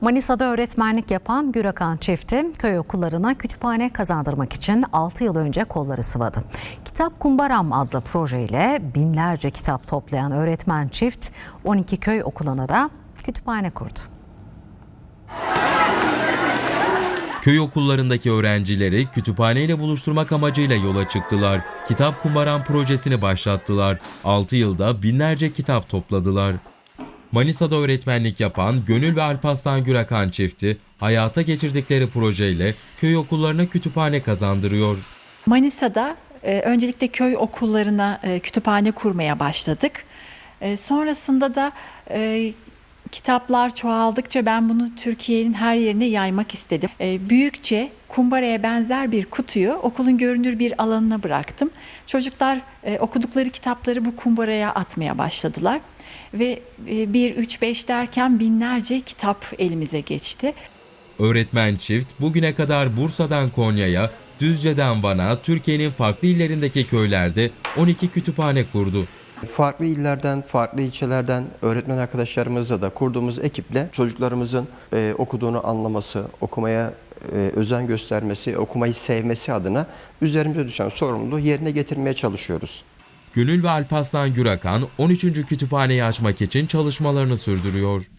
Manisa'da öğretmenlik yapan Gürakan çifti köy okullarına kütüphane kazandırmak için 6 yıl önce kolları sıvadı. Kitap Kumbaram adlı projeyle binlerce kitap toplayan öğretmen çift 12 köy okuluna da kütüphane kurdu. Köy okullarındaki öğrencileri kütüphaneyle buluşturmak amacıyla yola çıktılar. Kitap Kumaran projesini başlattılar. 6 yılda binlerce kitap topladılar. Manisa'da öğretmenlik yapan Gönül ve Alparslan Gürakan çifti hayata geçirdikleri projeyle köy okullarına kütüphane kazandırıyor. Manisa'da e, öncelikle köy okullarına e, kütüphane kurmaya başladık. E, sonrasında da e, kitaplar çoğaldıkça ben bunu Türkiye'nin her yerine yaymak istedim. E, büyükçe kumbaraya benzer bir kutuyu okulun görünür bir alanına bıraktım. Çocuklar e, okudukları kitapları bu kumbaraya atmaya başladılar. Ve e, 1, 3, 5 derken binlerce kitap elimize geçti. Öğretmen çift bugüne kadar Bursa'dan Konya'ya, Düzce'den Van'a, Türkiye'nin farklı illerindeki köylerde 12 kütüphane kurdu. Farklı illerden, farklı ilçelerden öğretmen arkadaşlarımızla da kurduğumuz ekiple çocuklarımızın e, okuduğunu anlaması, okumaya e, özen göstermesi, okumayı sevmesi adına üzerimize düşen sorumluluğu yerine getirmeye çalışıyoruz. Gönül ve Alparslan Gürakan 13. kütüphaneyi açmak için çalışmalarını sürdürüyor.